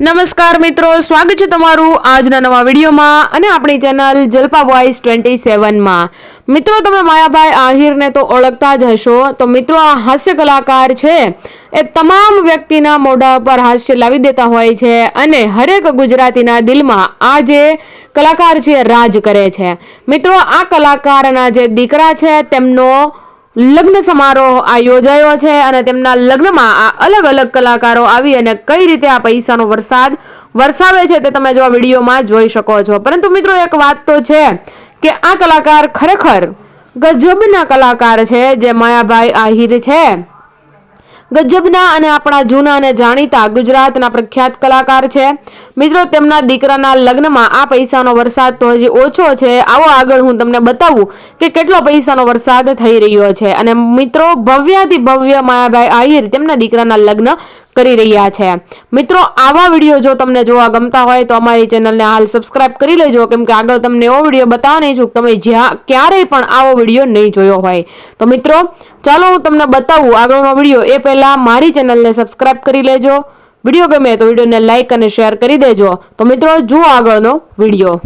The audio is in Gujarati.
નમસ્કાર મિત્રો, સ્વાગત છે તમારું આજના નવા વિડીયોમાં અને આપણી ચેનલ જલપા બોયસ ટ્વેન્ટી સેવનમાં મિત્રો, તમે માયાભાઈ આહિરને તો ઓળખતા જ હશો. તો મિત્રો, આ હાસ્ય કલાકાર છે. એ તમામ વ્યક્તિના મોઢા પર હાસ્ય લાવી દેતા હોય છે અને હરેક ગુજરાતીના દિલમાં આ જે કલાકાર છે, રાજ કરે છે. મિત્રો, આ કલાકારના જે દીકરા છે, તેમનો લગ્ન સમારોહ આ યોજાયો છે અને તેમના લગ્નમાં આ અલગ અલગ કલાકારો આવી અને કઈ રીતે આ પૈસાનો વરસાદ વરસાવે છે તે તમે જો આ વિડીયોમાં જોઈ શકો છો. પરંતુ મિત્રો એક વાત તો છે કે આ કલાકાર ખરેખર ગજબના કલાકાર છે, જે માયાભાઈ આહિર છે. ગજબના અને આપણા જૂના અને જાણીતા ગુજરાતના પ્રખ્યાત કલાકાર છે. મિત્રો, તેમના દીકરાના લગ્નમાં આ પૈસાનો વરસાદ તો હજી ઓછો છે. આવો આગળ હું તમને બતાવું કે કેટલો પૈસાનો વરસાદ થઈ રહ્યો છે. અને મિત્રો ભવ્યાથી ભવ્ય માયાભાઈ આહિર તેમના દીકરાના લગ્ન કરી રહ્યા છે. મિત્રો, આવા વીડિયો જો તમને જોવા ગમતા હોય તો અમારી ચેનલને હાલ સબસ્ક્રાઇબ કરી લેજો. કેમ કે આગળ તમને એવો વીડિયો બતાવવા નહીં છું તમે જ્યાં ક્યારેય પણ આવો વીડિયો નહીં જોયો હોય. તો મિત્રો, ચાલો હું તમને બતાવું આગળનો વીડિયો. એ પહેલાં મારી ચેનલને સબસ્ક્રાઇબ કરી લેજો. વીડિયો ગમે તો વિડીયોને લાઇક અને શેર કરી દેજો. તો મિત્રો, જુઓ આગળનો વીડિયો.